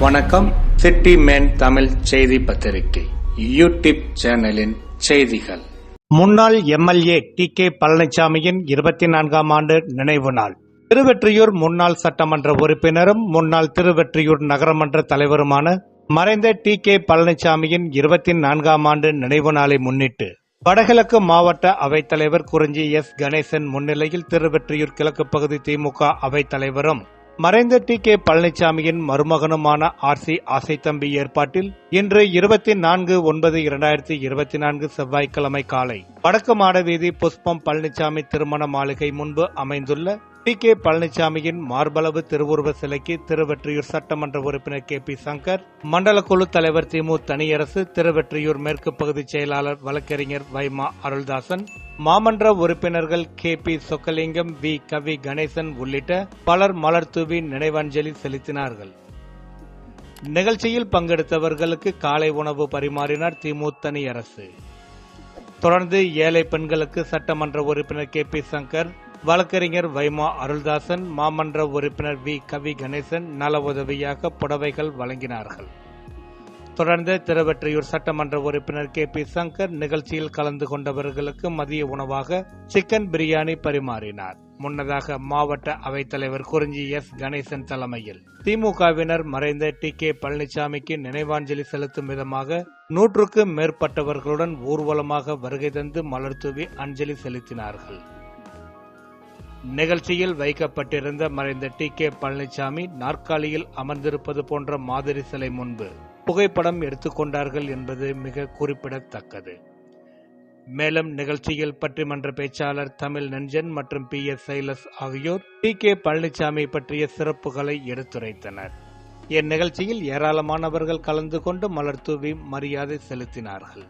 வணக்கம். City man Tamil செய்தி பத்திரிகை. யூடியூப் சேனலின் செய்திகள். முன்னாள் எம்எல்ஏ டி கே பழனிசாமியின் இருபத்தி நான்காம் ஆண்டு நினைவு நாள். திருவெற்றியூர் முன்னாள் சட்டமன்ற உறுப்பினரும் முன்னாள் திருவெற்றியூர் நகரமன்ற தலைவருமான மறைந்த டி கே பழனிசாமியின் இருபத்தி நான்காம் ஆண்டு நினைவு நாளை முன்னிட்டு வடகிழக்கு மாவட்ட அவைத்தலைவர் குறிஞ்சி எஸ். கணேசன் முன்னிலையில் திருவெற்றியூர் கிழக்கு பகுதி திமுக அவைத்தலைவரும் மறைந்த டி கே பழனிசாமியின் மருமகனுமான ஆர் சி ஆசைத்தம்பி ஏற்பாட்டில் இன்று இருபத்தி நான்கு ஒன்பது இரண்டாயிரத்தி இருபத்தி நான்கு செவ்வாய்க்கிழமை காலை வடக்கு மாடவீதி புஷ்பம் பழனிசாமி திருமண மாளிகை முன்பு அமைந்துள்ள டி கே பழனிசாமியின் மார்பளவு திருவுருவ சிலைக்கு திருவெற்றியூர் சட்டமன்ற உறுப்பினர் கே பி சங்கர் மண்டல குழு தலைவர் திமு தனியரசு திருவெற்றியூர் மேற்கு பகுதி செயலாளர் வழக்கறிஞர் வைமா அருள்தாசன் மாமன்ற உறுப்பினர்கள் K P Chokkalingam V Kavi Ganesan உள்ளிட்ட பலர் மலர் தூவி நினைவஞ்சலி செலுத்தினார்கள். நிகழ்ச்சியில் பங்கெடுத்தவர்களுக்கு காலை உணவு பரிமாறினார் திமு தனியரசு. தொடர்ந்து ஏழை பெண்களுக்கு சட்டமன்ற உறுப்பினர் கே பி சங்கர் வழக்கறிஞர் வைமா அருள்தாசன் மாமன்ற உறுப்பினர் வி. கவி. கணேசன் நல உதவியாக புடவைகள் வழங்கினார்கள். தொடர்ந்து திருவெற்றியூர் சட்டமன்ற உறுப்பினர் கே. பி. சங்கர் நிகழ்ச்சியில் கலந்து கொண்டவர்களுக்கு மதிய உணவாக சிக்கன் பிரியாணி பரிமாறினார். முன்னதாக மாவட்ட அவைத்தலைவர் குறிஞ்சி எஸ். கணேசன் தலைமையில் திமுகவினர் மறைந்த டி. கே. பழனிசாமிக்கு நினைவாஞ்சலி செலுத்தும் விதமாக நூற்றுக்கும் மேற்பட்டவர்களுடன் ஊர்வலமாக வருகை தந்து மலர் தூவி அஞ்சலி செலுத்தினார்கள். நிகழ்ச்சியில் வைக்கப்பட்டிருந்த மறைந்த டி. கே. பழனிசாமி நாற்காலியில் அமர்ந்திருப்பது போன்ற மாதிரி சிலை முன்பு புகைப்படம் எடுத்துக்கொண்டார்கள் என்பது மிக குறிப்பிடத்தக்கது. மேலும் நிகழ்ச்சியில் பட்டிமன்ற பேச்சாளர் தமிழ் நெஞ்சன் மற்றும் பி. எஸ். சைலஸ் ஆகியோர் டி. கே. பழனிசாமி பற்றிய சிறப்புகளை எடுத்துரைத்தனர். இந்நிகழ்ச்சியில் ஏராளமானவர்கள் கலந்து கொண்டு மலர் தூவி மரியாதை செலுத்தினார்கள்.